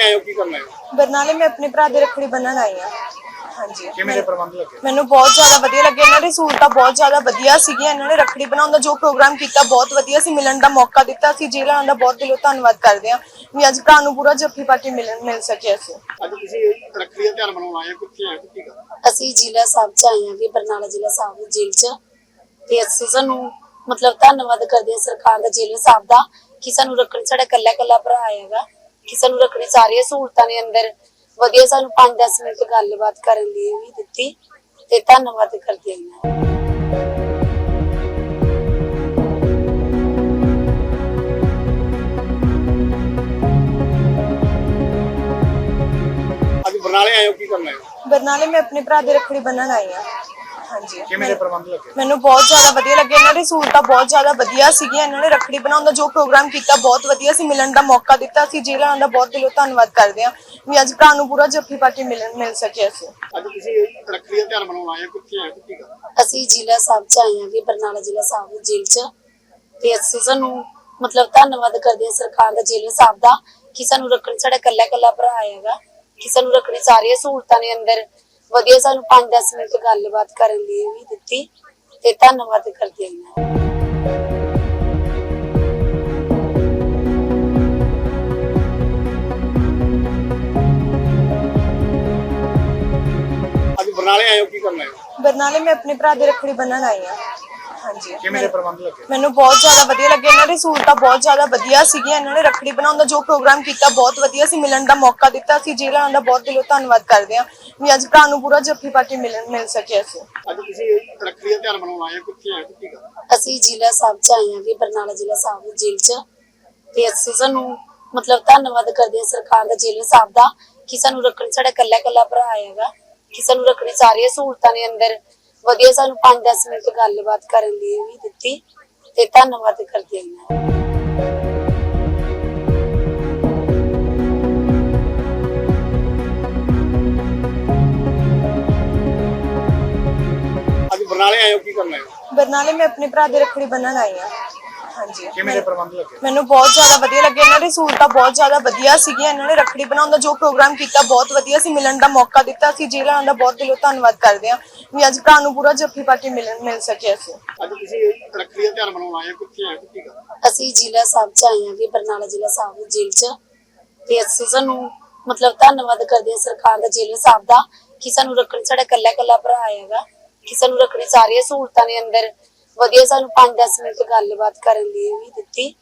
ਕਰਨ ਆਏ ਹੋ ਬਰਨਾਲੇ ਮੈਂ ਆਪਣੇ ਭਰਾ ਦੇ ਰੱਖੜੀ ਬੰਨਣ ਆਈ ਹਾਂ। ਹਾਂਜੀ। ਕਿਵੇਂ ਦੇ ਪ੍ਰਬੰਧ ਲੱਗੇ? ਮੈਨੂੰ ਬਹੁਤ ਜ਼ਿਆਦਾ ਵਧੀਆ ਲੱਗੇ। ਇਹਨਾਂ ਦੀ ਸਹੂਲਤਾਂ ਬਹੁਤ ਜ਼ਿਆਦਾ ਵਧੀਆ ਸੀਗੀਆਂ। ਇਹਨਾਂ ਨੇ ਰੱਖੜੀ ਬਣਾਉਣ ਦਾ ਜੋ ਪ੍ਰੋਗਰਾਮ ਕੀਤਾ ਬਹੁਤ ਵਧੀਆ ਸੀ। ਮਿਲਣ ਦਾ ਮੌਕਾ ਦਿੱਤਾ ਸੀ। ਜੇਲ੍ਹਾਂ ਦਾ ਬਹੁਤ ਦਿਲੋਂ ਧੰਨਵਾਦ ਕਰਦੇ ਹਾਂ। ਵੀ ਅੱਜ ਭਰਾ ਨੂੰ ਪੂਰਾ ਜੱਫੀ ਪਾ ਕੇ ਮਿਲਣ ਮਿਲ ਸਕੇ ਅਸੀਂ ਅੱਜ ਤੁਸੀਂ ਰੱਖੜੀ ਦਾ ਤਿਉਹਾਰ ਮਨਾਉਣ ਆਏ ਹੋ ਕਿੱਥੇ ਆਏ ਹੋ ਕੀ ਕਰ ਅਸੀਂ ਜ਼ਿਲ੍ਹਾ ਸਾਹਿਬ ਚ ਆਏ ਹਾਂ ਕਿ ਬਰਨਾਲਾ ਜ਼ਿਲ੍ਹਾ ਸਾਹਿਬ ਦੀ ਜੇਲ੍ਹ ਚ। ਤੇ ਅਸੀਂ ਸਾਨੂੰ ਮਤਲਬ ਧੰਨਵਾਦ ਕਰਦੇ ਹਾਂ ਸਰਕਾਰ ਦਾ ਜੇਲ੍ਹ ਸਾਹਿਬ ਦਾ ਕਿ ਸਾਨੂੰ ਰੱਖੜੀ ਸਾਡਾ ਕੱਲਾ ਕੱਲਾ ਭਰਾ ਆਏਗਾ ਕਿ ਸਾਨੂੰ ਰੱਖੜੀ ਸਾਰੀਆਂ ਸਹੂਲਤਾਂ ਨੇ ਅੰਦਰ। ਵਧੀਆ ਸਾਨੂੰ 5-10 ਮਿੰਟ ਗੱਲਬਾਤ ਕਰਨ ਲਈ ਵੀ ਦਿੱਤੀ ਤੇ ਧੰਨਵਾਦ ਕਰਦੀ ਹਾਂ ਮੈਂ। ਅੱਜ ਬਰਨਾਲੇ ਆਏ ਹੋ ਕੀ ਕਰਨ ਆਏ ਹੋ? ਬਰਨਾਲੇ ਮੈਂ ਆਪਣੇ ਭਰਾ ਦੇ ਰੱਖੜੀ ਬੰਨਣ ਆਈ ਹਾਂ। ਹਾਂਜੀ। ਕਿਵੇਂ ਦੇ ਪ੍ਰਬੰਧ ਲੱਗੇ? ਮੈਨੂੰ ਬਹੁਤ ਜ਼ਿਆਦਾ ਵਧੀਆ ਲੱਗੇ। ਇਹਨਾਂ ਦੀ ਸਹੂਲਤਾਂ ਬਹੁਤ ਜ਼ਿਆਦਾ ਵਧੀਆ ਸੀਗੀਆਂ। ਇਹਨਾਂ ਨੇ ਰੱਖੜੀ ਬਣਾਉਣ ਦਾ ਜੋ ਪ੍ਰੋਗਰਾਮ ਕੀਤਾ ਬਹੁਤ ਵਧੀਆ ਸੀ। ਮਿਲਣ ਦਾ ਮੌਕਾ ਦਿੱਤਾ ਸੀ। ਜੇਲ੍ਹਾਂ ਦਾ ਬਹੁਤ ਦਿਲੋਂ ਧੰਨਵਾਦ ਕਰਦੇ ਹਾਂ ਵੀ ਅੱਜ ਭਰਾ ਨੂੰ ਪੂਰਾ ਜੱਫੀ ਪਾ ਕੇ ਮਿਲਣ ਮਿਲ ਸਕੇ ਅਸੀਂ। ਅੱਜ ਤੁਸੀਂ ਰੱਖੜੀ ਦਾ ਤਿਉਹਾਰ ਮਨਾਉਣ ਆਏ ਹੋ। ਕਿੱਥੇ ਆਏ ਹੋ? ਕੀ ਕਰ ਅਸੀਂ ਜ਼ਿਲ੍ਹਾ ਸਾਹਿਬ ਚ ਆਏ ਹਾਂ ਕਿ ਬਰਨਾਲਾ ਜ਼ਿਲ੍ਹਾ ਸਾਹਿਬ ਦੀ ਜੇਲ੍ਹ ਚ। ਤੇ ਅਸੀਂ ਸਾਨੂੰ ਮਤਲਬ ਧੰਨਵਾਦ ਕਰਦੇ ਹਾਂ ਸਰਕਾਰ ਦਾ ਜੇਲ੍ਹ ਸਾਹਿਬ ਦਾ ਕਿ ਸਾਨੂੰ ਰੱਖੜੀ ਸਾਡਾ ਕੱਲਾ ਕੱਲਾ ਭਰਾ ਆਏਗਾ ਕਿ ਸਾਨੂੰ ਰੱਖੜੀ ਸਾਰੀਆਂ ਸਹੂਲਤਾਂ ਨੇ ਅੰਦਰ ਵਧੀਆ ਸਾਨੂੰ 5-10 ਮਿੰਟ ਗੱਲਬਾਤ ਕਰਨ ਲਈ ਵੀ ਦਿੱਤੀ ਤੇ ਧੰਨਵਾਦ ਕਰਦੀ ਹਾਂ ਅੱਜ ਬਰਨਾਲੇ ਆਏ ਹੋ ਕੀ ਕਰਨ ਆਏ ਹੋ? ਬਰਨਾਲੇ ਮੈਂ ਆਪਣੇ ਭਰਾ ਦੇ ਰੱਖੜੀ ਬੰਨਣ ਆਈ ਹਾਂ। ਹਾਂਜੀ। ਕਿਵੇਂ ਦੇ ਪ੍ਰਬੰਧ ਲੱਗੇ? ਮੈਨੂੰ ਬਹੁਤ ਜ਼ਿਆਦਾ ਵਧੀਆ ਲੱਗੇ। ਇਹਨਾਂ ਦੀ ਸਹੂਲਤਾਂ ਬਹੁਤ ਜ਼ਿਆਦਾ ਵਧੀਆ ਸੀਗੀਆਂ। ਇਹਨਾਂ ਨੇ ਰੱਖੜੀ ਬਣਾਉਣ ਦਾ ਜੋ ਪ੍ਰੋਗਰਾਮ ਕੀਤਾ ਬਹੁਤ ਵਧੀਆ ਸੀ। ਮਿਲਣ ਦਾ ਮੌਕਾ ਦਿੱਤਾ ਸੀ। ਜੇਲ੍ਹਾਂ ਦਾ ਬਹੁਤ ਦਿਲੋਂ ਧੰਨਵਾਦ ਕਰਦੇ ਹਾਂ ਵੀ ਅੱਜ ਭਰਾ ਨੂੰ ਪੂਰਾ ਜੱਫੀ ਪਾ ਕੇ ਮਿਲਣ ਮਿਲ ਸਕੇ ਅਸੀਂ। ਅੱਜ ਤੁਸੀਂ ਰੱਖੜੀ ਦਾ ਤਿਉਹਾਰ ਮਨਾਉਣ ਆਏ ਹੋ। ਕਿੱਥੇ ਆਏ ਹੋ? ਕੀ ਕਰ ਅਸੀਂ ਜ਼ਿਲ੍ਹਾ ਸਾਹਿਬ ਚ ਆਏ ਹਾਂ ਕਿ ਬਰਨਾਲਾ ਜ਼ਿਲ੍ਹਾ ਸਾਹਿਬ ਦੀ ਜੇਲ੍ਹ ਚ। ਤੇ ਅਸੀਂ ਸਾਨੂੰ ਮਤਲਬ ਧੰਨਵਾਦ ਕਰਦੇ ਹਾਂ ਸਰਕਾਰ ਦਾ ਜੇਲ੍ਹ ਸਾਹਿਬ ਦਾ ਕਿ ਸਾਨੂੰ ਰੱਖੜੀ ਸਾਡਾ ਕੱਲਾ ਕੱਲਾ ਭਰਾ ਆਏਗਾ ਕਿ ਸਾਨੂੰ ਰੱਖੜੀ ਸਾਰੀਆਂ ਸਹੂਲਤਾਂ ਨੇ ਅੰਦਰ ਵਧੀਆ ਸਾਨੂੰ 5-10 ਮਿੰਟ ਗੱਲਬਾਤ ਕਰਨ ਲਈ ਵੀ ਦਿੱਤੀ ਤੇ ਧੰਨਵਾਦ ਕਰਦੀ ਹਾਂ ਅੱਜ ਬਰਨਾਲੇ ਆਏ ਹੋ ਕੀ ਕਰਨ ਆਏ ਹੋ? ਬਰਨਾਲੇ ਮੈਂ ਆਪਣੇ ਭਰਾ ਦੇ ਰੱਖੜੀ ਬੰਨਣ ਆਈ ਹਾਂ। ਹਾਂਜੀ। ਕਿਵੇਂ ਦੇ ਪ੍ਰਬੰਧ ਲੱਗੇ? ਮੈਨੂੰ ਬਹੁਤ ਜ਼ਿਆਦਾ ਵਧੀਆ ਲੱਗੇ। ਇਹਨਾਂ ਦੀ ਸਹੂਲਤਾਂ ਬਹੁਤ ਜ਼ਿਆਦਾ ਵਧੀਆ ਸੀਗੀਆਂ। ਇਹਨਾਂ ਨੇ ਰੱਖੜੀ ਬਣਾਉਣ ਦਾ ਜੋ ਪ੍ਰੋਗਰਾਮ ਕੀਤਾ ਬਹੁਤ ਵਧੀਆ ਸੀ। ਮਿਲਣ ਦਾ ਮੌਕਾ ਦਿੱਤਾ। ਸੀ ਜੇਲ੍ਹਾਂ ਦਾ ਬਹੁਤ ਦਿਲੋਂ ਧੰਨਵਾਦ ਕਰਦੇ ਹਾਂ ਵੀ ਅੱਜ ਭਰਾ ਨੂੰ ਪੂਰਾ ਜੱਫੀ ਪਾ ਕੇ ਮਿਲਣ ਮਿਲ ਸਕੇ ਅਸੀਂ। ਅੱਜ ਤੁਸੀਂ ਰੱਖੜੀ ਦਾ ਤਿਉਹਾਰ ਮਨਾਉਣ ਆਏ ਹੋ। ਕਿੱਥੇ ਆਏ ਹੋ? ਕੀ ਕਰ ਅਸੀਂ ਜ਼ਿਲ੍ਹਾ ਸਾਹਿਬ ਚ ਆਏ ਹਾਂ ਕਿ ਬਰਨਾਲਾ ਜ਼ਿਲ੍ਹਾ ਸਾਹਿਬ ਦੀ ਜੇਲ੍ਹ ਚ। ਤੇ ਅਸੀਂ ਸਾਨੂੰ ਮਤਲਬ ਧੰਨਵਾਦ ਕਰਦੇ ਹਾਂ ਸਰਕਾਰ ਦਾ ਜੇਲ੍ਹ ਸਾਹਿਬ ਦਾ ਕਿ ਸਾਨੂੰ ਰੱਖੜੀ ਸਾਡਾ ਕੱਲਾ ਕੱਲਾ ਭਰਾ ਆਏਗਾ ਕਿ ਸਾਨੂੰ ਰੱਖੜੀ ਸਾਰੀਆਂ ਸਹੂਲਤਾਂ ਨੇ ਅੰਦਰ ਵਧੀਆ ਸਾਨੂੰ 5-10 ਮਿੰਟ ਗੱਲਬਾਤ ਕਰਨ ਲਈ ਵੀ ਦਿੱਤੀ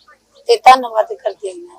ਤੇ ਧੰਨਵਾਦ ਕਰਦੀ ਹਾਂ